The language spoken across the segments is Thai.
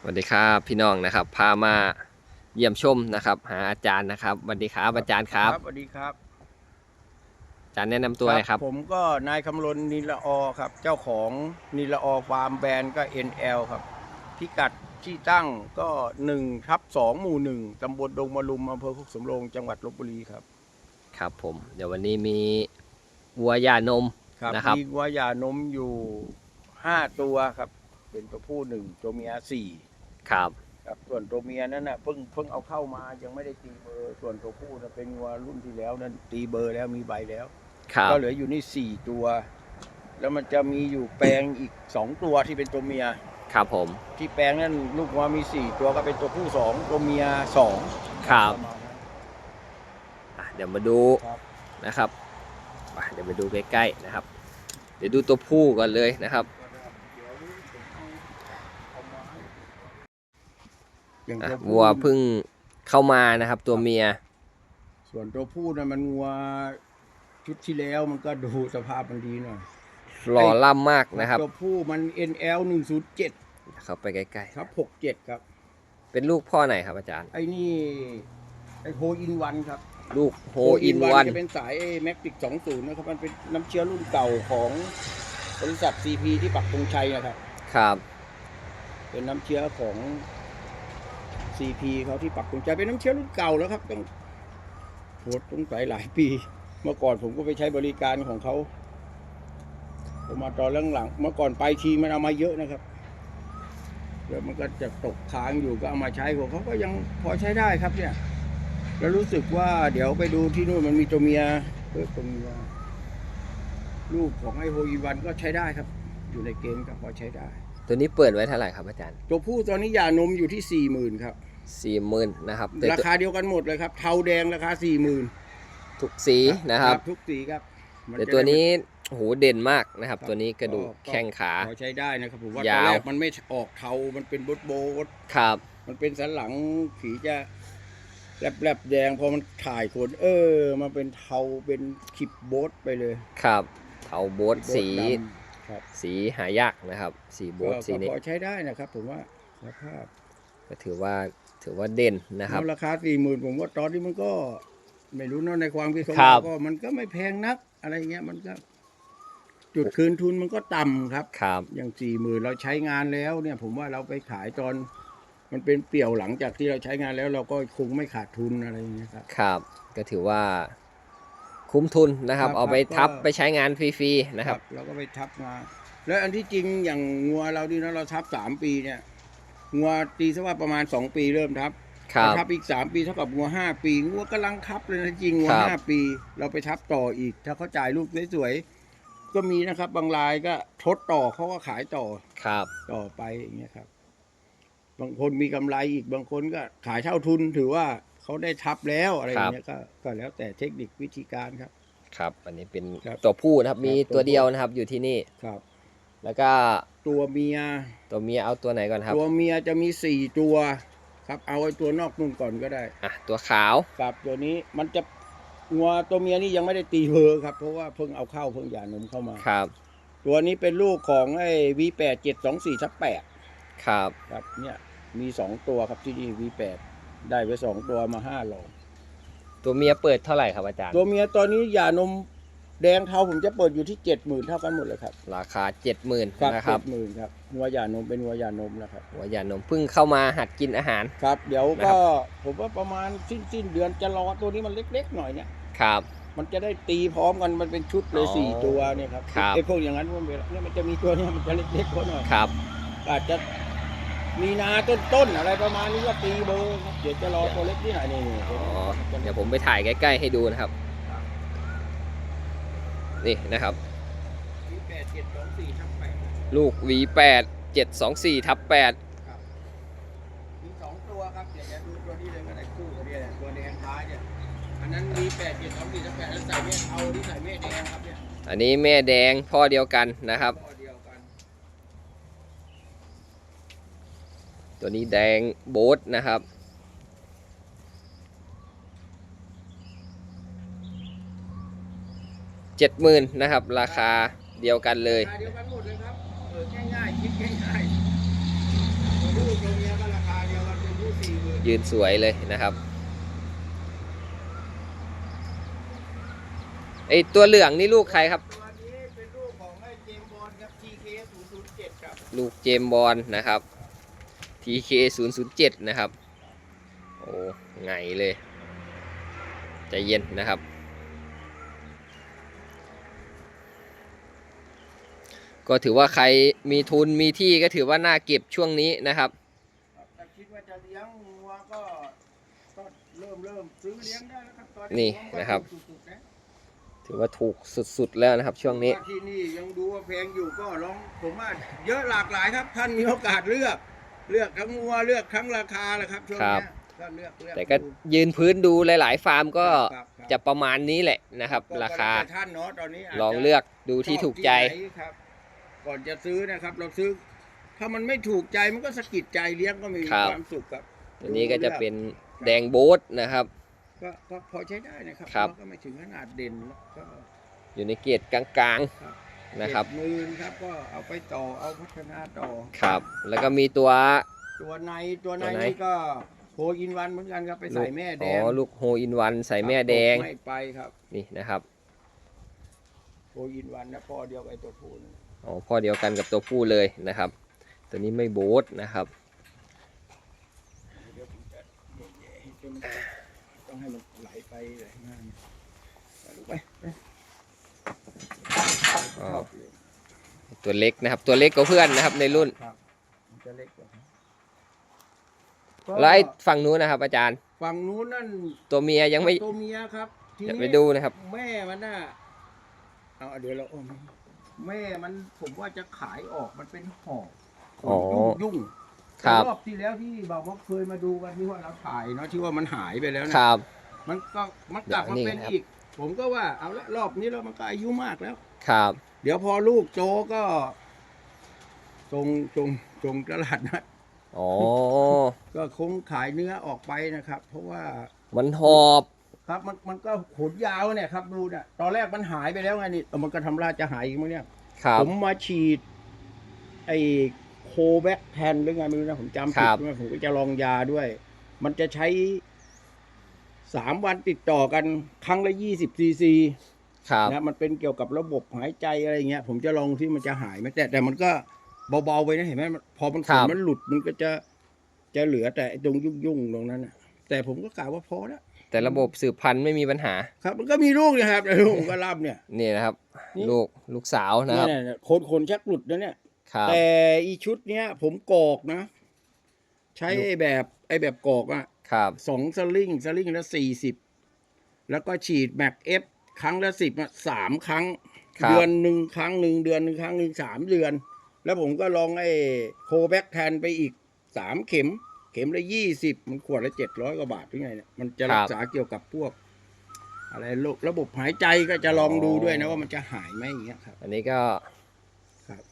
สวัสดีครับพี่น้องนะครับ พามาเยี่ยมชมนะครับ หาอาจารย์นะครับสวัสดีครับอาจารย์ครับสวัสดีครับ อาจารย์แนะนำตัวหน่อยครับผมก็นายคำลนนิลออครับ เจ้าของนิลออฟาร์มแบรนด์ก็ NL ครับ พิกัดที่ตั้งก็1ทับ2หมู่1ตำบลดงมะลุมอำเภอคุกสำโรงจังหวัดลบบุรีครับครับ ผม เดี๋ยววันนี้มีวัวหย่านม ครับนะครับ มีวัวหย่านมอยู่ 5 ตัวครับ เป็นตัวผู้หนึ่งตัวเมียสี่ ครับครับส่วนตัวเมียนั้นน่ะเพิ่งเพิ่งเอาเข้ามายังไม่ได้ตีเบอร์ ส่วนตัวผู้น่ะเป็นวัวรุ่นที่แล้วนั้นตีเบอร์แล้วมีใบแล้ว ครับก็เหลืออยู่นี่สี่ตัว แล้วมันจะมีอยู่แปลงอีกสองตัวที่เป็นตัวเมีย ครับผมที่แปลงนั้นลูกวัวมีสี่ตัวก็เป็นตัวผู้สองตัวเมียสองครับประมาณนั้นอะเดี๋ยวมาดูครับ นะครับอะเดี๋ยวมาดูใกล้ๆนะครับ เดี๋ยวดูตัวผู้ก่อนเลยนะครับ อย่างอะตัวผู้วัวเพิ่งเข้ามานะครับ ตัวเมีย ส่วนตัวผู้นั้นมันวัวชุดที่แล้วมันก็ดูสภาพมันดีหน่อยหล่อล่ำมากนะครับตัวผู้มัน NL 107เข้าไปใกล้ครับ67ครับ ๆ เป็นลูกพ่อไหนครับอาจารย์ ไอ้นี่ไอ้โฮอินวันครับลูกโฮอินวัน จะเป็นสายแม็กติก20นะครับ มันเป็นน้ำเชื้อรุ่นเก่าของบริษัท CP ที่ปักธงชัยนะครับ ครับ เป็นน้ำเชื้อของ CP เขาที่ปักธงชัยเป็นน้ำเชื้อรุ่นเก่าแล้วครับต้องโหดต้องใส่หลายปี เมื่อก่อนผมก็ไปใช้บริการของเขาผมมาตอนหลังๆเมื่อก่อนไปทีมันเอามาเยอะนะครับแล้วมันก็จะตกค้างอยู่ก็เอามาใช้ของเขาก็ยังพอใช้ได้ครับเนี่ย แล้วรู้สึกว่าเดี๋ยวไปดูที่นู่นมันมีตัวเมียเออตัวเมียลูกของไอโฮอีวันก็ใช้ได้ครับ อยู่ในเกณฑ์ก็พอใช้ได้ ตัวนี้เปิดไว้เท่าไหร่ครับอาจารย์ ตัวผู้ตอนนี้หย่านมอยู่ที่สี่หมื่นครับ สี่หมื่นนะครับแต่ราตัวคาเดียวกันหมดเลยครับ เทาแดงราคาสี่หมื่นทุกสีนะครับ ทุกสีครับมันแต่จะตัวได้นี้โอ้โหเด่นมากนะครับครับตัวนี้กระดูกก็แข้งขาพอใช้ได้นะครับผมว่าตยาอนวแรกมันไม่ออกเทา มันเป็นบดโบดครับ มันเป็นสันหลังผีจะแลบๆแดงพอมันถ่ายขนเออมาเป็นเทาเป็นขิบโบดไปเลยครับ เทาโบทโบ๊ทสีดำครับสีหายากนะครับ สีโบทก็สีนี้ก็พอใช้ได้นะครับ ผมว่าสภาพก็ถือว่า ถือว่าเด่นนะครับแล้วราคาสี่หมื่นผมว่าตอนนี้มันก็ไม่รู้เนอะในความคิดของครัเราบ ก็มันก็ไม่แพงนัก อะไรเงี้ยมันก็ จุดคืนทุนมันก็ต่ำครับ ครับอย่างสี่หมื่นเราใช้งานแล้ว เนี่ย ผมว่าเราไปขายตอน มันเป็นเปี่ยวหลังจากที่เราใช้งานแล้ว เราก็คงไม่ขาดทุนอะไรอย่างเงี้ยครับ ครับ ก็ถือว่าคุ้มทุนนะครับ ครับเอาไปครับทับก็ ไปใช้งานฟรีๆนะครับ เราก็ไปทับมา แล้วอันที่จริงอย่างงัวเรานี่นะเราทับสามปีเนี่ย งัวตีซะว่าประมาณสองปีเริ่มทับครับทับอีกสามปีเท่ากับงัวห้าปีงัวกำลังทับเลยนะจริงงัวครับห้าปี เราไปทับต่ออีก ถ้าเขาจ่ายลูกสวยๆก็มีนะครับ บางรายก็ทดต่อเขาก็ขายต่อครับ ต่อไปอย่างเงี้ยครับ บางคนมีกำไรอีกบางคนก็ขายเท่าทุนถือว่าเขาได้ทับแล้วอะไรอย่างเงี้ยก็ก็แล้วแต่เทคนิควิธีการครับ ครับ อันนี้เป็นครับตัวผู้นะครับ มีครับตัวตัวผู้เดียวนะครับ อยู่ที่นี่ครับ แล้วก็ตัวเมีย ตัวเมียเอาตัวไหนก่อนครับ ตัวเมียจะมีสี่ตัวครับเอาไอ้ตัวนอกนุ่นก่อนก็ได้อะตัวขาวครับตัวนี้มันจะงัวตัวเมียนี่ยังไม่ได้ตีเพอครับ เพราะว่าเพิ่งเอาเข้าเพิ่งหย่านมเข้ามาครับ ตัวนี้เป็นลูกของไอ้ V8 724ทับ8ครับครับเนี่ยมีสองตัวครับที่นี่ V8 ได้ไปสองตัวมาห้าโลตัวเมียเปิดเท่าไหร่ครับอาจารย์ ตัวเมียตอนนี้หย่านม แดงเทาผมจะเปิดอยู่ที่เจ็ดหมื่นเท่ากันหมดเลยครับราคาเจ็ดหมื่นครับนะคเจ็รับดหมื่นครับงัวหย่านมเป็นงัวหย่านมนะครับหัวหยานมเพิ่งเข้ามาหัดกินอาหารครับ เดี๋ยวนะครัก็บผมว่าประมาณสิ้นสิ้นเดือนจะรอตัวนี้มันเล็กๆหน่อยเนี่ยครับมันจะได้ตีพร้อมกันมันเป็นชุดเลยอ๋อสี่ตัวเนี่ยครับครับไอ้พวกอย่างนั้นพวกเวลาเนี่ยมันจะมีตัวเนี้มันจะเล็กๆกว่าหน่อยครับ อาจจะมีนาต้นๆอะไรประมาณนี้ก็ตีเบอร์ครับเดี๋ยวจะรอตัวเล็กที่ไหนนี่นี่อ๋อเดี๋ยวผมไปถ่ายใกล้ๆให้ดูนะครับ นี่นะครับมีแปดเจ็ดสองสี่ทับแปดลูก V8 724ทับ8มีสองตัวครับเดี๋ยวจะดูตัวนี้เลยก็ได้คู่ตัวนี้แหละตัวแดงท้ายเนี่ยอันนั้นมีแปดเจ็ดสองสี่ทับแปดแล้วใส่เม็ดเอาที่ใส่เม็ดแดงครับเนี่ยอันนี้แม่แดงพ่อเดียวกันนะครับข้อเดียวกันตัวนี้แดงโบ๊ทนะครับ เจ็ดหมื่นนะครับ ราคาเดียวกันเลยราคาเดียวกันหมดเลยครับเออง่ายๆคิดง่ายๆตัวลูกตัวเมียยืนสวยเลยนะครับไอตัวเหลืองนี่ลูกใครครับ ตัวนี้เป็นลูกของไอ้เจมส์บอลครับ TK 007ครับลูกเจมส์บอลนะครับ TK 0 0 7นะครับ โอ้ไงเลย ใจเย็นนะครับ ก็ถือว่าใครมีทุนมีที่ก็ถือว่าน่าเก็บช่วงนี้นะครับถ้าคิดว่าจะเลี้ยงงัวก็ก็เริ่มเริ่มซื้อเลี้ยงได้แล้วครับตอนนี่ผมว่านะครับถูกๆนะถือว่าถูกสุดๆแล้วนะครับ ช่วงนี้ว่าที่นี่ยังดูว่าแพงอยู่ก็ลองผมว่าเยอะหลากหลายครับ ท่านมีโอกาสเลือก เลือกทั้งงัวเลือกทั้งราคาแหละครับช่วงครัเนี้บยก็เลือกเลือกแต่ก็ดู ยืนพื้นดูหลาย ๆ ฟาร์มก็ครับครับ จะประมาณนี้แหละนะครับก็ราคาก็แล้วแต่ท่านเนาะตอนนี้าจจะลองเลือกดูที่ถูกใจ ชอบที่ไหนครับ ก่อนจะซื้อนะครับ เราซื้อ ถ้ามันไม่ถูกใจมันก็สะกิดใจเลี้ยงก็มีครับ ความสุขครับตัวนี้ก็จะเป็นแดงโบ๊ทนะครับ ก็ก็พอใช้ได้นะครับครับ ก็ไม่ถึงขนาดเด่นแล้วก็ อยู่ในเกรดกลางครับ ๆนะครับ เจ็ดหมื่นครับก็เอาไปต่อเอาพัฒนาต่อ ครับ แล้วก็มีตัว ตัวในตัวในตัวในนี่ก็โคอินวันเหมือนกันครับไปใส่แม่แดอ๋องลูกโฮอินวันใส่แม่แดงไม่ไปครับนี่นะครับ โคอินวันนะพ่อเดียวกับไอ้ตัวพูน อ๋อพ่อเดียวกันกับตัวผู้เลยนะครับ ตัวนี้ไม่โบ๊ทนะครับเดี๋ยวผมจะแย่ๆให้จนต้องให้มันไหลไปไหลมาไปลูกไปไปอ๋อตัวเล็กนะครับ ตัวเล็กกว่าเพื่อนนะครับในรุ่นครับมันจะเล็กกว่าแล้วไอ้ฝั่งนู้นนะครับ อาจารย์ ฝั่งนู้นนั่นตัวเมียยังไม่ตัวเมียครับทีเดี๋ยวนี้ไปดูนะครับ แม่มันน่ะเอาเดี๋ยวเราเอามา แม่มันผมว่าจะขายออกมันเป็นห่อขอ๋อนยุ่งๆครับรอบที่แล้วที่บอกว่าเคยมาดูกันที่ว่าเราถ่ายเนาะที่ว่ามันหายไปแล้วคนะรับ มันก็มันกลับมาเดี๋ยวนี่เป็นครับอีก ผมก็ว่าเอาละรอบนี้แล้วมันก็อายุมากแล้ว ครับ เดี๋ยวพอลูกโจก็ส่งส่งส่งตลาดนัดอ๋อก็คงขายเนื้อออกไปนะครับ เพราะว่ามันหอบ ครับมันมันก็ขนยาวเนี่ยครับดูเนี่ยตอนแรกมันหายไปแล้วไงนี่แต่มันก็ทำราจะหายอีกมั้งเนี่ย ครับ ผมมาฉีด ไอ้โคแบคแทนหรือไงไม่รู้นะผมจำคผิรัดบนะผมก็จะลองยาด้วย มันจะใช้สามวันติดต่อกันครั้งละยี่สิบซีซี ครับ นะมันเป็นเกี่ยวกับระบบหายใจอะไรเงี้ย ผมจะลองที่มันจะหายไหมแต่แต่มันก็เบาๆไปนะเห็นไหมมันพอมันขนมันหลุดมันก็จะจะเหลือแต่ไอ้ตรงยุ่งๆตรงนั้นนะแต่ผมก็กล่าวว่าพอแล้ว แต่ระบบสืบพันธุ์ไม่มีปัญหา ครับ มันก็มีลูกเนะครับแต่ลูกผมก็รับเนี่ย นี่นะครับนี่ลูกลูกสาวนะครับเนี่ยเนี่ยคนคนชักหลุดนะเนี่ย ครับแต่อีชุดเนี้ย ผมกรอกนะ ใช้ลูกไอ้แบบไอ้แบบกรอกอะครับสองสลิงสลิงละสี่สิบแล้วก็ฉีดแม็กเอฟครั้งละสิบอะสามครั้ง ครับเดือนหนึ่งครั้งหนึ่งเดือนหนึ่งครั้งหนึ่งสามเดือน แล้วผมก็ลองไอ้โคแบคแทนไปอีกสามเข็มเข็มละยี่สิบมันขวดละเจ็ดร้อยกว่าบาทหรือไงเนี่ยมันจะรักษาเกี่ยวกับพวก อะไรโรคระบบหายใจก็จะลองดูด้วยนะว่ามันจะหายไหมอย่างเงี้ยครับ อันนี้ก็ครับ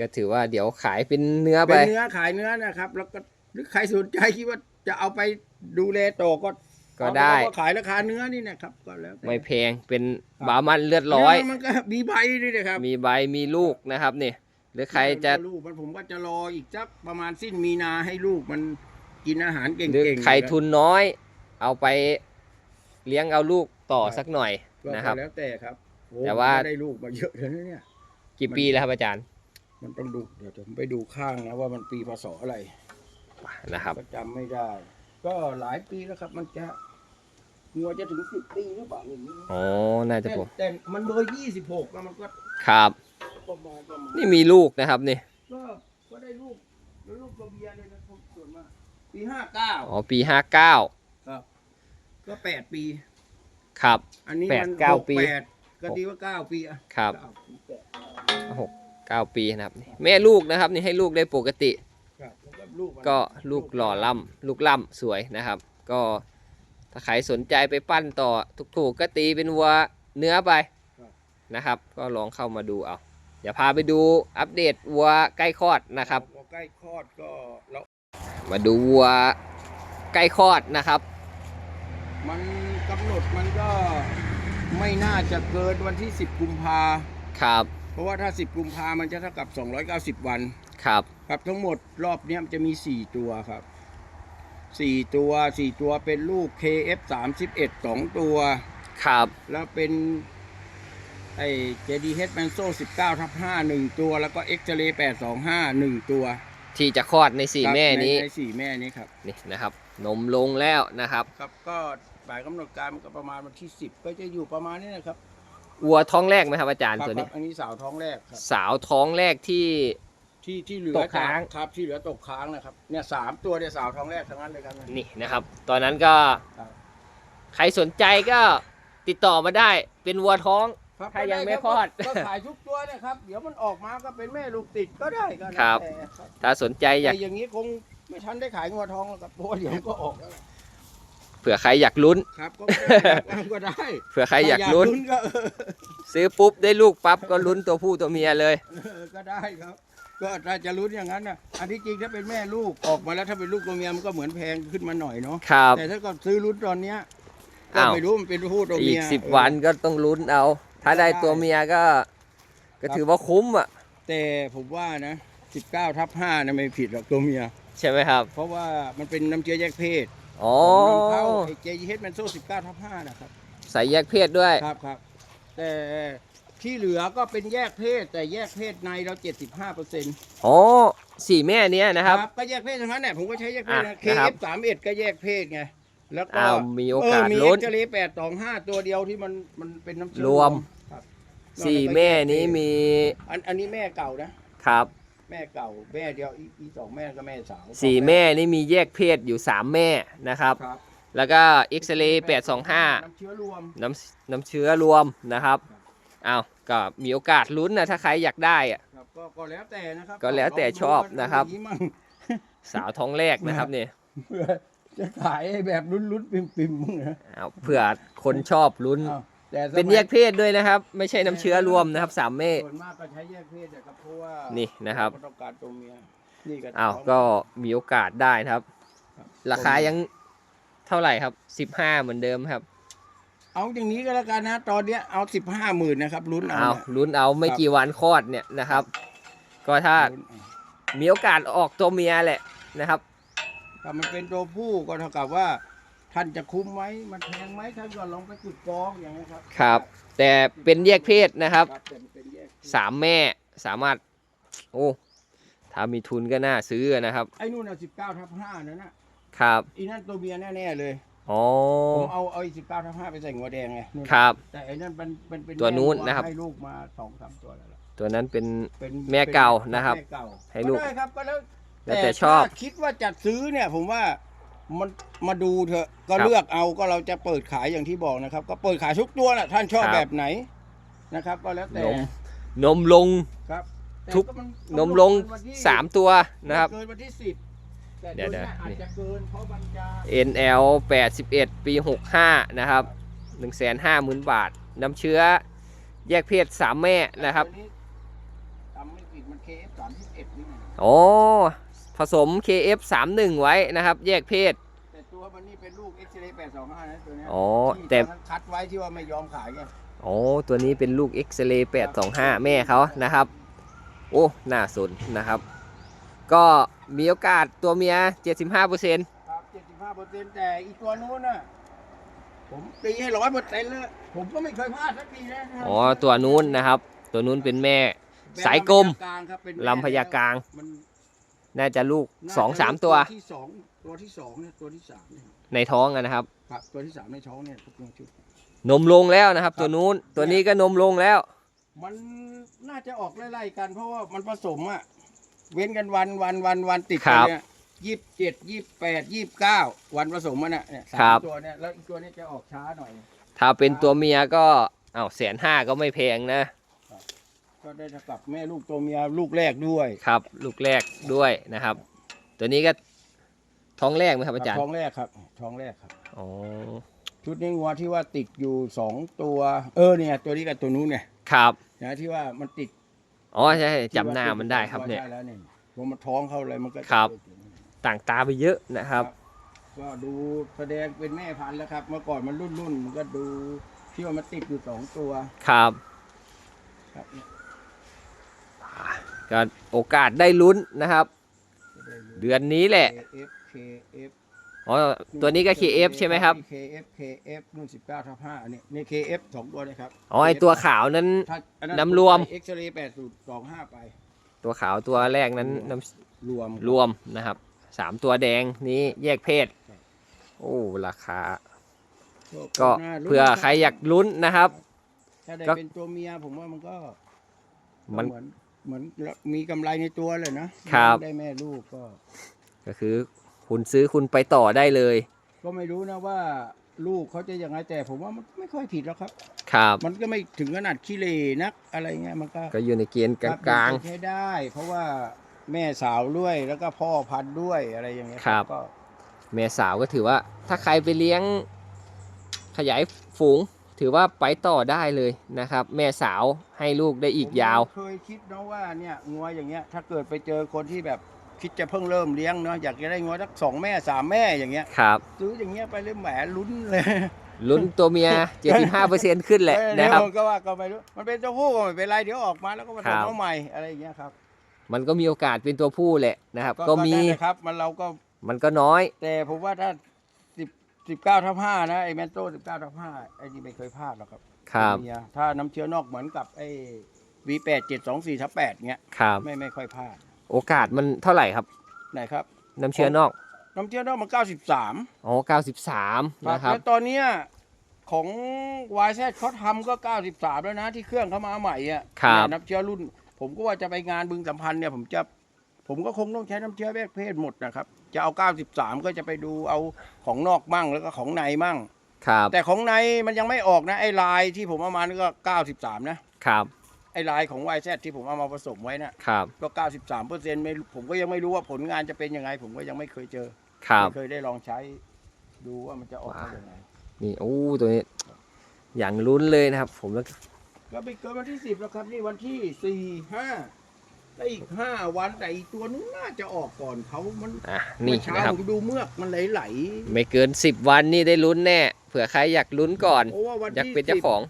ก็ถือว่าเดี๋ยวขายเป็นเนื้อเป็ไปนเนื้อขายเนื้อนะครับ แล้วก็หรือใครสนใจคิดว่าจะเอาไปดูแลต่อก็ก็ได้เอาปก็ขายราคาเนื้อนี่นะครับก็แล้วแต่ไม่แพงเป็นครับบามันเลือดร้อยเนื้มันก็มีใบด้วยนะครับ มีใบมีลูกนะครับนี่ หรือใครจะ ลูกมันผมก็จะรออีกสักประมาณสิ้นมีนาให้ลูกมันกินอาหารเก่งหรือๆใครทุนน้อย เอาไปเลี้ยงเอาลูกต่อสักหน่อยก็นะครับแล้วแต่ครับโอ้แต่ว่า ผมก็ได้ลูกมาเยอะแล้วนะเนี่ย กี่ปีแล้วครับอาจารย์มันต้องดูเดี๋ยวผมไปดูข้างนะว่ามันปีพศอะไรนะครับ ก็จำไม่ได้ ก็หลายปีแล้วครับ มันจะงัวจะถึงสิบปีหรือเปล่าอย่างนี้อ๋อ น่าจะแต่ผมแต่มันเบอร์ยี่สิบหกแล้วมันก็ครับ ประมาณประมาณนี่มีลูกนะครับนี่ก็ก็ได้ลูกแล้วลูกตัวเบียร์เลยนะครับส่วนมากปีห้าเก้าอ๋อปีห้าเก้าครับก็แปดปี ครับ อันนี้แปดมันเก้าหปีแปดก็ดีว่าเก้าปีอะครับ เก้าปีแปดหกเก้าปีนะครับนี่แม่ลูกนะครับ นี่ให้ลูกได้ปกติ ครับแล้วก็ลูกมันก็ลูกหล่อล่ำลูกล่ำสวยนะครับ ก็ถ้าใครสนใจไปปั้นต่อถูกๆก็ตีเป็นวัวเนื้อไปนะครับ ก็ลองเข้ามาดูเอา เดี๋ยวพาไปดูอัปเดตวัวใกล้คลอดนะครับพอใกล้คลอดก็เรามาดูวัวใกล้คลอดนะครับ มันกำหนดมันก็ไม่น่าจะเกินวันที่ 10 กุมภาครับ เพราะว่าถ้า 10 กุมภามันจะเท่ากับ 290 วัน ครับ ครับทั้งหมดรอบเนี้ยมันจะมี 4 ตัวครับสี่ตัวสี่ตัวเป็นลูก KF 3 1สองตัว ครับ แล้วเป็น ไอ้ JDH m a n s o 19ทับ5หนึ่งตัว แล้วก็ X-ray 825หนึ่งตัวที่จะคลอดในสี่ครับแม่นี้ในในสี่แม่นี้ครับนี่นะครับ นมลงแล้วนะครับครับก็บ่ายกำหนดการมันก็ประมาณวันที่ 10 ก็จะอยู่ประมาณนี้นะครับวัวท้องแรกไหมครับอาจารย์ครับตัวคนี้รับอันนี้สาวท้องแรกครับสาวท้องแรกที่ที่ที่เหลือตกค้างจครับที่เหลือตกค้างนะครับเนี่ยสามตัวเนี่ยสาวท้องแรกทั้งนั้นเลยครับนี่นะครับ ตอนนั้นก็ครับใครสนใจก็ติดต่อมาได้เป็นวัวท้อง ครับถ้ายังก็ไม่ด้คลอด ก็ก็ขายทุกตัวเนี่ยครับ เดี๋ยวมันออกมาก็เป็นแม่ลูกติดก็ได้ก็แล้วครับ แต่ครับถ้าสนใจอยากแต่อย่างนี้คงไม่ทันได้ขายงัวทองแล้วครับเพราะว่าเดี๋ยวก็ออกแล้วเผื่อใครอยากลุ้น ครับก็ได้ก็ได้เผื่อใครอยากลุ้นก็เออซื้อปุ๊บได้ลูกปั๊บก็ลุ้นตัวผู้ตัวเมียเลย เออก็ได้ครับ ก็ถ้าจะลุ้นอย่างนั้นนะอันที่จริงถ้าเป็นแม่ลูกออกมาแล้วถ้าเป็นลูกตัวเมียมันก็เหมือนแพงขึ้นมาหน่อยเนาะครับ แต่ถ้าก็ซื้อลุ้นตอนเนี้ยก็อ้าว ไม่รู้มันเป็นผู้ตัวอีเมีกยสิบเออ วันก็ต้องลุ้นเอา ถ้าได้ได้ตัวเมียก็ก็ครับถือว่าคุ้มอะ แต่ผมว่านะ19ทับ5นะไม่ผิดหรอกตัวเมีย ใช่ไหมครับ เพราะว่ามันเป็นน้ำเชื้อแยกเพศอ๋อผมนำเข้าไอ้เจเฮดแมนโซ่19ทับ5นะครับใส่แยกเพศด้วยครับครับ แต่ที่เหลือก็เป็นแยกเพศ แต่แยกเพศในเรา75เปอร์เซ็นต์อ๋อสี่แม่เนี้ยนะครับ ก็แยกเพศทั้งนั้นแหละผมก็ใช้แยกเพศนะอะนะครับ KF 31ก็แยกเพศไงแล้วก็อ้าวมีโอกาสเมีลุ้นเอ็กซ์เรย์825ตัวเดียวที่มันมันเป็นน้ำเชื้อรวมครับ สี่แม่นี้มีอันอันนี้แม่เก่านะครับแม่เก่าแม่เดียวอีอีสองแม่ก็แม่สาวสี่แม่นี่มีแยกเพศอยู่สามแม่นะครับ ครับแล้วก็เอ็กซเรย์แปดสองห้าน้ำเชื้อรวมน้ำน้ำเชื้อรวมนะครับอ้าวก็มีโอกาสลุ้นนะถ้าใครอยากได้อะ ครับก็ก็แล้วแต่นะครับก็แล้วแต่ชอบนะครับ ลองดูว่าเอาอย่างมั่งสาวท้องแรกนะครับเนี่ยเพื่อจะขายแบบลุ้นๆปิ่มๆมั้งนะเอาเผื่อคนชอบลุ้น อ้าว แต่สมัเป็นแยกเพศด้วยนะครับ ไม่ใช่น้ำเชื้อรวมนะครับสามแม่ส่วนมากก็ใช้แยกเพศนะครับเพราะว่านี่นี่นะครับต้องการตัวเมียนี่ก็อ้าวก็มีโอกาสได้นะครับครับ ราคายังเท่าไหร่ครับสิบห้าเหมือนเดิมครับเอาอย่างนี้ก็แล้วกันนะ ตอนเนี้ยเอาสิบห้าหมื่นนะครับลุ้นเอาเอาเนี่ยลุ้นเอาไม่ครับกี่วันคลอดเนี่ยนะครับ ก็ถ้าลุ้นเอา มีโอกาสออกตัวเมียแหละนะครับ ถ้ามันเป็นตัวผู้ก็เท่ากับว่า ท่านจะคุ้มไหมมันแพงไหมท่านก็ลองไปจุดกองอย่างนี้ยครับครับ แต่เป็นแยกเพศนะครับครับแต่มันเป็นแยกเพศสามแม่สามารถ โอ้ถ้ามีทุนก็น่าซื้อนะครับ ไอ้นู่นอะสิบเก้าทับห้านั่นน่ะครับ อีนั่นตัวเมียแน่ๆเลยอ๋อ ผมเอาเอาสิบเก้าทับห้าไปใส่หัวแดงไงนู่นครับ แต่ไอ้นั่นมันเป็นเป็นตัวนู้นแม่วันะครับ ให้ลูกมาสองสามตัวแล้วล่ะตัวนั้นเป็น เป็นแม่เก่านะครับแม่เก่าให้ลูกได้ครับก็แล้วแล้วแต่ชอบถ้าคิดว่าจัดซื้อเนี่ย ผมว่า มันมาดูเถอะก็ครับเลือกเอาก็เราจะเปิดขายอย่างที่บอกนะครับ ก็เปิดขายทุกตัวแหละท่านชอบครับ แบบไหนนะครับ ก็แล้วแต่นมนมลง ครับแต่ทุกมันนมลงเกินวันที่สามตัวนะครับ เกินวันที่สิบแต่เดี๋ยวตัวเดี๋ยวเนี้ยอาจจะเกินเพราะมันจะ NL 81 ปี 65 นะครับ 150,000 บาท น้ำเชื้อแยกเพศ 3 แม่นะครับตัวจำไม่ผิดมัน KF สามสิบเอ็ดนี่นะโอ้ ผสม KF 31 ไว้นะครับ แยกเพศ แต่ตัวมันนี่เป็นลูก X-ray แปดสองห้านะตัวเนี้ยอ๋อที่แต่ ตอนนั้นคัดไว้ที่ว่าไม่ยอมขายไงโอ้ตัวนี้เป็นลูก X-ray 825 แม่เขานะครับ โอ้น่าสนนะครับ ก็มีโอกาสตัวเมีย 75%ครับเจ็ดสิบห้าเปอร์เซ็นต์แต่อีกตัวนู้นน่ะผมตีให้ร้อยเปอร์เซ็นต์เลยผมก็ไม่เคยพลาดสักทีนะอ๋อตัวนู้นนะครับ ตัวนู้นเป็นแม่ สายกลมลำพญากลางครับเป็นลำพญากลาง มัน น่าจะลูกน่าสองจะสามตัวที่สองตัวที่สองเนี่ยตัวที่สามเนี่ยในท้องอะนะครับ ครับตัวที่สามในท้องเนี่ยทุกตัวชุด นมลงแล้วนะครับ ตัวนู้นตัวนี้ก็นมลงแล้ว มันน่าจะออกไล่ๆกัน เพราะว่ามันผสมอะเว้นกันวันวันวันวันติดครักันบเนี่ยยี่สิบเจ็ดยี่สิบแปดยี่สิบเก้าวันผสมมันอะเนี่ยสาครัมบ ตัวเนี่ยแล้วอีกตัวเนี้จะออกช้าหน่อย ถ้าเป็นตัวเมียก็อ้าวแสนห้าก็ไม่แพงนะ ก็ได้เท่ากับแม่ลูกตัวเมียลูกแรกด้วยครับ ลูกแรกด้วยนะครับ ตัวนี้ก็ท้องแรกไหมครับอาจารย์ท้องแรกครับ ท้องแรกครับอ๋อชุดนี้งัวที่ว่าติดอยู่สองตัว เออเนี่ย ตัวนี้กับตัวนู้นเนี่ยครับนะที่ว่ามันติดอ๋อใช่จำหน้ามันได้ครับเนี่ยได้แล้วเนี่ยพอมันท้องเข้าอะไรมันก็ครับ ต่างตาไปเยอะนะครับ ก็ดูแสดงเป็นแม่พันธุ์แล้วครับ เมื่อก่อนมันรุ่นรุ่นๆมันก็ดูที่ว่ามันติดอยู่สองตัวครับ ครับเนี่ย ก็โอกาสได้ลุ้นนะครับจะได้รู้เดือนนี้แหละ KF KF อ๋อ ตัวนี้ก็ KF ใช่ไหมครับ KF KF รุ่น19ทับ5อันนี้นี่ KF สองตัวเลยครับอ๋อไอตัวขาวนั้น ถ้าอัน้ำรวม เอ็กซเรย์แปดสูตรสองห้าไป ตัวขาวตัวแรกนั้นน้รวมำรวมนะครับสามตัวแดงนี้แยกเพศครับโอ้ราคา ก็เผื่อใครอยากลุ้นนะครับ ถ้าได้ก็เป็นตัวเมียผมว่ามันก็มัน เหมือน เหมือนมีกำไรในตัวเลยนะครับ ได้แม่ลูกก็ ก็คือ คุณซื้อคุณไปต่อได้เลย ก็ไม่รู้นะว่า ลูกเขาจะยังไงแต่ผมว่ามันไม่ค่อยผิดแล้วครับ ครับ มันก็ไม่ถึงขนาดขี้เหร่นักอะไรเงี้ยมันก็ก็อยู่ในเกณฑ์กลางใช้ได้ เพราะว่าแม่สาวด้วยแล้วก็พ่อพันธุ์ด้วยอะไรอย่างเงี้ยครับก็ๆแม่สาวก็ถือว่า ถ้าใครไปเลี้ยงขยายฝูง ถือว่าไปต่อได้เลยนะครับ แม่สาวให้ลูกได้อีกยาวผมเคยคิดนะว่าเนี่ยงัวอย่างเงี้ยถ้าเกิดไปเจอคนที่แบบคิดจะเพิ่งเริ่มเลี้ยงเนาะอยากจะได้งัวสักสองแม่สามแม่อย่างเงี้ยครับซื้ออย่างเงี้ยไปเลยแหมลุ้นเลยลุ้นตัวเมีย 75%ขึ้นแหละเออนะครับเดี๋ยวก็ว่าก็ไม่รู้มันเป็นตัวผู้ก็ไม่เป็นไรเดี๋ยวออกมาแล้วก็มาครับทำเอาใหม่อะไรอย่างเงี้ยครับ มันก็มีโอกาสเป็นตัวผู้แหละนะครับ ก็มีนั่นแหละครับ มันเราก็มันก็น้อย แต่ผมว่าถ้า สิบสิบเก้าทับห้านะไอ้แมนโต้สิบเก้าทับห้าไอ้นี่ไม่เคยพลาดหรอกครับครับตัวเมียถ้าน้ำเชื้อนอกเหมือนกับไอ้ V8 724ทับ8เงี้ยครับ ไม่ไม่ค่อยพลาดโอกาสมันเท่าไหร่ครับ ไหนครับ น้ำเชื้อนอกน้ำเชื้อนอกมัน93อ๋อ93นะครับ แล้วตอนเนี้ยของ YZ เขาทำก็93แล้วนะที่เครื่องเขามาใหม่อะครับ เนี่ยน้ำเชื้อรุ่น ผมก็ว่าจะไปงานบึงสัมพันธ์เนี่ยผมจะ ผมก็คงต้องใช้น้ำเชื้อแยกเพศหมดนะครับ จะเอา 93 ก็จะไปดูเอาของนอกมั่งแล้วก็ของในมั่ง ครับ แต่ของในมันยังไม่ออกนะไอ้ลายที่ผมเอามานี่ก็ 93 นะ ครับ ไอ้ลายของ YZ ที่ผมเอามาผสมไว้น่ะครับ ก็ 93เปอร์เซ็นต์ไม่รู้ผมก็ยังไม่รู้ว่าผลงานจะเป็นยังไง ผมก็ยังไม่เคยเจอครับไม่เคยได้ลองใช้ดูว่ามันจะออกมาอย่างไรนี่โอ้ตัวนี้ อย่างลุ้นเลยนะครับ ผมแล้วก็ไปเกินวันที่สิบแล้วครับนี่วันที่สี่ห้า แล้วอีกห้าวันแต่อีกตัวนู้นน่าจะออกก่อนเขามันอะเมื่นี่อเช้านะครับ ผมดูเมือกมันไหลไม่เกิน 10 วันนี่ได้ลุ้นแน่เผื่อใครอยากลุ้นก่อน ๆเพราะว่าวันอยากที่เป็นเจ้าสิบของ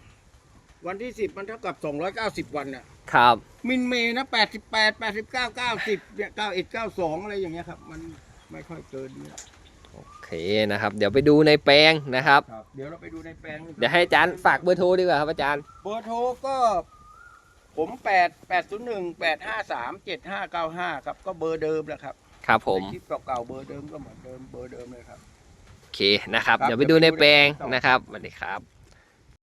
วันที่สิบมันเท่ากับสองร้อยเก้าสิบวันน่ะครับมินเมย์นะแปดสิบแปดแปดสิบเก้าเก้าสิบเนี่ยเก้าเอ็ดเก้าสองอะไรอย่างเงี้ยครับ มันไม่ค่อยเกินเนี่ยโอเคนะครับ เดี๋ยวไปดูในแปลงนะครับ ครับ เดี๋ยวเราไปดูในแปลงเดี๋ยวให้อาจารย์ฝากเบอร์โทรดีกว่าครับอาจารย์เบอร์โทรก็ ผมแปดแปดศูนย์หนึ่งแปดห้าสามเจ็ดห้าเก้าห้าครับ ก็เบอร์เดิมแหละครับครับผมในคลิปเก่าๆเบอร์เดิมก็เหมือนเดิมเบอร์เดิมเลยครับ โอเคนะครับครับเดี๋ยวไปดูในแปลงเดี๋ยวไปดูในแปลงต่อนะครับสวัสดีครับ